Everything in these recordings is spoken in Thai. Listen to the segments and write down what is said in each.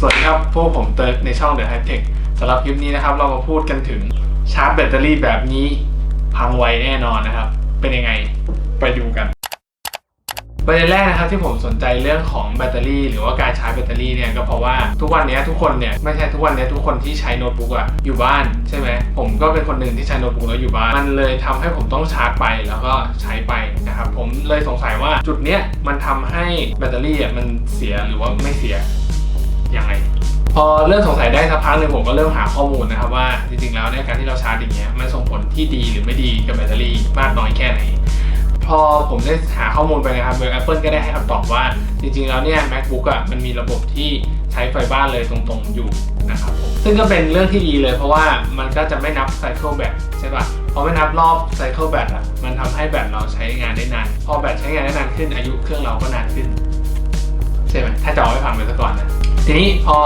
สวัสดีครับ พวกผมเติร์กในช่อง The High Tech สำหรับคลิปนี้นะครับ เรามาพูดกันถึงชาร์จแบตเตอรี่แบบนี้ พังไวแน่นอนนะครับ เป็นยังไงไปดูกันประเด็นแรกนะครับที่ผมสนใจเรื่องของแบตเตอรี่ หรือว่าการชาร์จแบตเตอรี่เนี่ยก็เพราะว่าทุกวันนี้ทุกคนเนี่ยไม่ใช่ทุกวันนี้ทุกคนที่ใช้โน้ตบุ๊กอะอยู่บ้านใช่ไหมผมก็เป็นคนหนึ่งที่ใช้โน้ตบุ๊กแล้วอยู่บ้านมันเลยทำให้ผมต้องชาร์จไปแล้วก็ใช้ไปนะครับผมเลยสงสัยว่าจุดเนี้ยมันทำให้แบตเตอรี่อะมันเสียหรือว่าไม่เสีย ยังไง พอเริ่มสงสัยได้สักพักหนึ่งผมก็เริ่มหาข้อมูลนะครับว่าจริงๆแล้วเนี่ยการที่เราชาร์จอย่างเงี้ยมันส่งผลที่ดีหรือไม่ดีกับแบตเตอรี่มากน้อยแค่ไหน พอผมได้หาข้อมูลไปนะครับโดย Apple ก็ได้ให้คำตอบว่า จริงๆแล้วเนี่ย MacBook อะมันมีระบบที่ใช้ไฟบ้านเลยตรงๆอยู่นะครับผมซึ่งก็เป็นเรื่องที่ดีเลยเพราะว่ามันก็จะไม่นับไซเคิลแบตใช่ปะพอไม่นับรอบไซเคิลแบตอะมันทำให้แบตเราใช้งานได้นาน พอแบตใช้งานได้นานขึ้นอายุเครื่องเราก็นานขึ้น ใช่ไหมถ้าจะเอาให้ฟังไปซะก่อนนะ ทีนี้พอ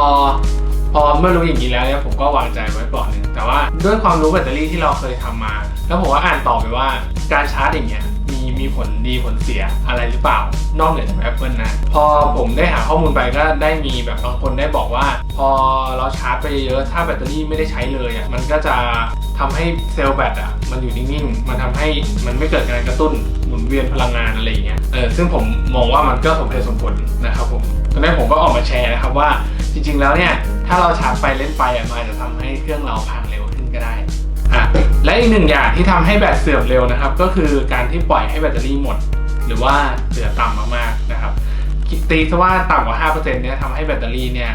พอเมื่อรู้อย่างนี้แล้วเนี่ยผมก็วางใจไว้เปลอดหนึ่งแต่ว่าด้วยความรู้แบตเตอรี่ที่เราเคยทำมา แล้วผมว่าอ่านต่อไปว่าการชาร์จอย่างเงี้ยมีมีผลดีผลเสียอะไรหรือเปล่า นอกเหนือจาก Apple นะ พอผมได้หาข้อมูลไปก็ได้มีแบบบางคนได้บอกว่า พอเราชาร์จไปเยอะถ้าแบตเตอรี่ไม่ได้ใช้เลยอะมันก็จะทำให้เซลล์แบตอะมันอยู่นิ่งๆ มันทำให้มันไม่เกิดการกระตุ้นหมุนเวียนพลังงานอะไรอย่างเงี้ยเออซึ่งผมมองว่ามันก็สมเหตุสมผลนะครับผม ตอนนี้ผมก็ออกมาแชร์นะครับว่าจริงๆแล้วเนี่ยถ้าเราชาร์จไปเล่นไปอะมันอาจจะทำให้เครื่องเราพังเร็วขึ้นก็ได้อะและอีกหนึ่งอย่างที่ทำให้แบตเสื่อมเร็วนะครับ ก็คือการที่ปล่อยให้แบตเตอรี่หมด หรือว่าเหลือต่ำมากๆนะครับตีซะว่าต่ำกว่า 5%เนี่ยทำให้แบตเตอรี่เนี่ย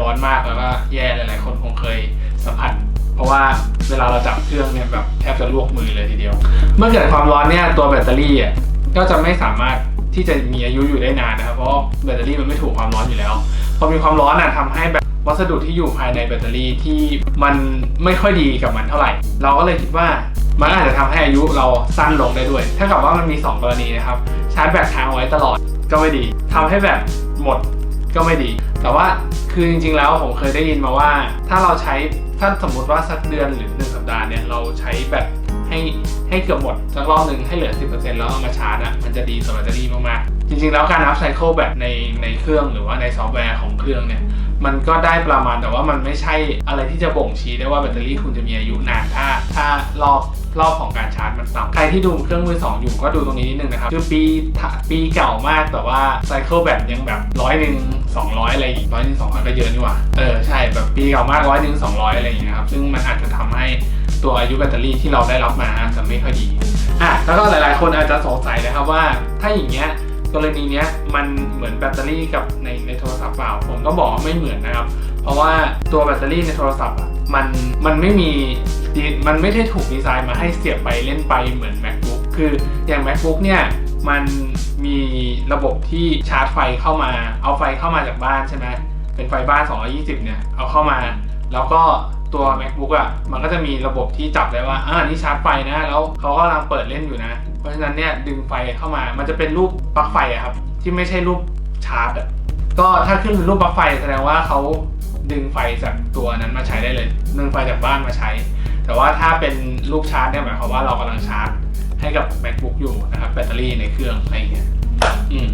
ร้อนมากแล้วก็แย่หลายๆคนคงเคยสัมผัส เพราะว่าเวลาเราจับเครื่องเนี่ยแบบแทบจะลวกมือเลยทีเดียว เมื่อเกิดความร้อนเนี่ยตัวแบตเตอรี่อะก็จะไม่สามารถ ที่จะมีอายุอยู่ได้นานนะครับเพราะแบตเตอรี่มันไม่ถูกความร้อนอยู่แล้วพอมีความร้อนอะทำให้แบบวัสดุที่อยู่ภายในแบตเตอรี่ที่มันไม่ค่อยดีกับมันเท่าไหร่ เราก็เลยคิดว่ามันอาจจะทำให้อายุเราสั้นลงได้ด้วยถ้ากับว่ามันมี 2 กรณีนะครับชาร์จแบตค้างไว้ตลอดก็ไม่ดีทำให้แบตหมดก็ไม่ดี แต่ว่าคือจริงๆแล้วผมเคยได้ยินมาว่า ถ้าเราใช้ถ้าสมมติว่าสักเดือนหรือหนึ่งสัปดาห์เนี่ยเราใช้แบต ให้ให้เกือบหมดสักรอบหนึ่งให้เหลือ 10%แล้วเอามาชาร์จอะมันจะดีต่อแบตเตอรี่มากๆจริงๆ แล้วการนับไซเคิลแบตในในเครื่องหรือว่าในซอฟต์แวร์ของเครื่องเนี่ยมันก็ได้ประมาณแต่ว่ามันไม่ใช่อะไรที่จะบ่งชี้ได้ว่าแบตเตอรี่คุณจะมีอายุนานถ้าถ้ารอบรอบของการชาร์จมันต่ำใครที่ดูเครื่องมือสองอยู่ก็ดูตรงนี้นิดนึงนะครับ คือปีปีเก่ามากแต่ว่าไซเคิลแบตยังแบบร้อยหนึ่งสองร้อยอะไรอีกร้อยหนึ่งสองร้อยก็เยอะนี่หว่า เออ ใช่แบบปีเก่ามากร้อยหนึ่งสองร้อยอะไรอย่างเงี้ยครับ ซึ่งมันอาจจะทำให้ ตัวอายุแบตเตอรี่ที่เราได้รับมาอาจจะไม่ค่อยดีอะแล้วก็หลายๆ คนอาจจะสงสัยนะครับว่าถ้าอย่างเงี้ยกรณีเนี้ยมันเหมือนแบตเตอรี่กับในในโทรศัพท์เปล่า ผมต้องบอกว่าไม่เหมือนนะครับ เพราะว่าตัวแบตเตอรี่ในโทรศัพท์อะมันมันไม่มีมันไม่ได้ถูกดีไซน์มาให้เสียบไปเล่นไปเหมือน macbook คืออย่าง macbook เนี่ยมันมีระบบที่ชาร์จไฟเข้ามา เอาไฟเข้ามาจากบ้านใช่ไหมเป็นไฟบ้าน 220 เนี่ย เอาเข้ามา แล้วก็ตัว macbook อะ มันก็จะมีระบบที่จับได้ว่า อ่า นี่ชาร์จไฟนะ แล้วเขากำลังเปิดเล่นอยู่นะ เพราะฉะนั้นเนี่ยดึงไฟเข้ามา มันจะเป็นรูปปลั๊กไฟอะครับ ที่ไม่ใช่รูปชาร์จอะก็ถ้าขึ้นเป็นรูปปลั๊กไฟแสดงว่าเขาดึงไฟจากตัวนั้นมาใช้ได้เลย ดึงไฟจากบ้านมาใช้ แต่ว่าถ้าเป็นรูปชาร์จเนี่ยหมายความว่าเรากำลังชาร์จให้กับ macbook อยู่นะครับ แบตเตอรี่ในเครื่องอะไรอย่างเงี้ย อืม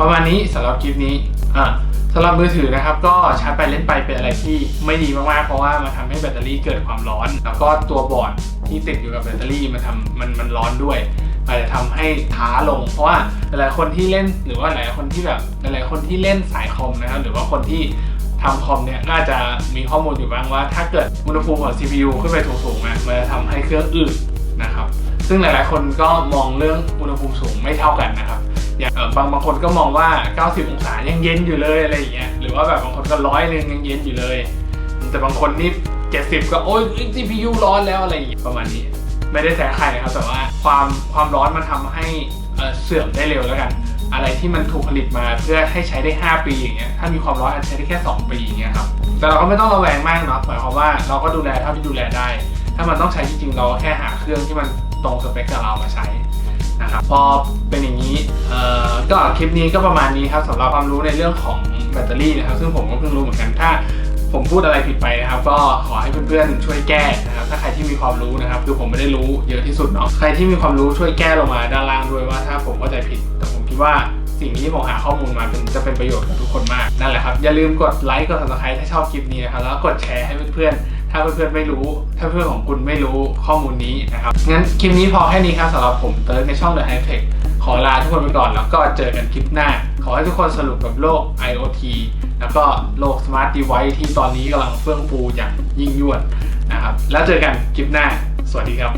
ประมาณนี้สำหรับคลิปนี้ อ่าสำหรับมือถือนะครับก็ชาร์จไปเล่นไปเป็นอะไรที่ไม่ดีมากๆ เพราะว่ามันทำให้แบตเตอรี่เกิดความร้อน แล้วก็ตัวบอร์ดที่ติดอยู่กับแบตเตอรี่มันทำมันมันร้อนด้วยอาจจะทำให้ช้าลง เพราะว่าหลายคนที่เล่นหรือว่าหลายคนที่แบบหลายคนที่เล่นสายคอมนะครับหรือว่าคนที่ทำคอมเนี่ยน่าจะมีข้อมูลอยู่บ้างว่า ถ้าเกิดอุณหภูมิของ CPU ขึ้นไปสูงๆอะมันจะทำให้เครื่องอืดนะครับซึ่งหลายๆคนก็มองเรื่องอุณหภูมิสูงไม่เท่ากันนะครับ อย่างบางบางคนก็มองว่า 90 องศายังเย็นอยู่เลยอะไรอย่างเงี้ยหรือว่าแบบบางคนก็ร้อยหนึ่งยังเย็นอยู่เลย แต่บางคนนี่ 70 ก็โอ๊ย CPU ร้อนแล้วอะไรอย่างเงี้ยประมาณนี้ ไม่ได้แซะใครนะครับแต่ว่าความความร้อนมันทำให้เสื่อมได้เร็วแล้วกัน อะไรที่มันถูกผลิตมาเพื่อให้ใช้ได้ 5 ปีอย่างเงี้ยถ้ามีความร้อนอาจจะใช้ได้แค่ 2 ปีอย่างเงี้ยครับแต่เราก็ไม่ต้องระแวงมากเนาะหมายความว่าเราก็ดูแลเท่าที่ดูแลได้ ถ้ามันต้องใช้จริงๆเราแค่หาเครื่องที่มันตรงสเปคกับเรามาใช้ นะครับพอเป็นอย่างนี้เอ่อก็คลิปนี้ก็ประมาณนี้ครับสำหรับความรู้ในเรื่องของแบตเตอรี่นะครับ ซึ่งผมก็เพิ่งรู้เหมือนกันถ้าผมพูดอะไรผิดไปนะครับ ก็ขอให้เพื่อนๆช่วยแก้นะครับ ถ้าใครที่มีความรู้นะครับ คือผมไม่ได้รู้เยอะที่สุดเนาะใครที่มีความรู้ช่วยแก้ลงมาด้านล่างด้วยว่าถ้าผมเข้าใจผิด แต่ผมคิดว่าสิ่งที่ผมหาข้อมูลมาเป็นจะเป็นประโยชน์กับทุกคนมากนั่นแหละครับอย่าลืมกดไลค์กด subscribe ถ้าชอบคลิปนี้นะครับแล้วก็กดแชร์ให้เพื่อนๆ ถ้าเพื่อนๆไม่รู้ ถ้าเพื่อนของคุณไม่รู้ข้อมูลนี้นะครับ งั้นคลิปนี้พอแค่นี้ครับสำหรับผมเติร์ดในช่อง The High Tech ขอลาทุกคนไปก่อนแล้วก็เจอกันคลิปหน้า ขอให้ทุกคนสรุปกับโลก IoT แล้วก็โลก Smart Device ที่ตอนนี้กำลังเฟื่องฟูอย่างยิ่งยวดนะครับ แล้วเจอกันคลิปหน้า สวัสดีครับ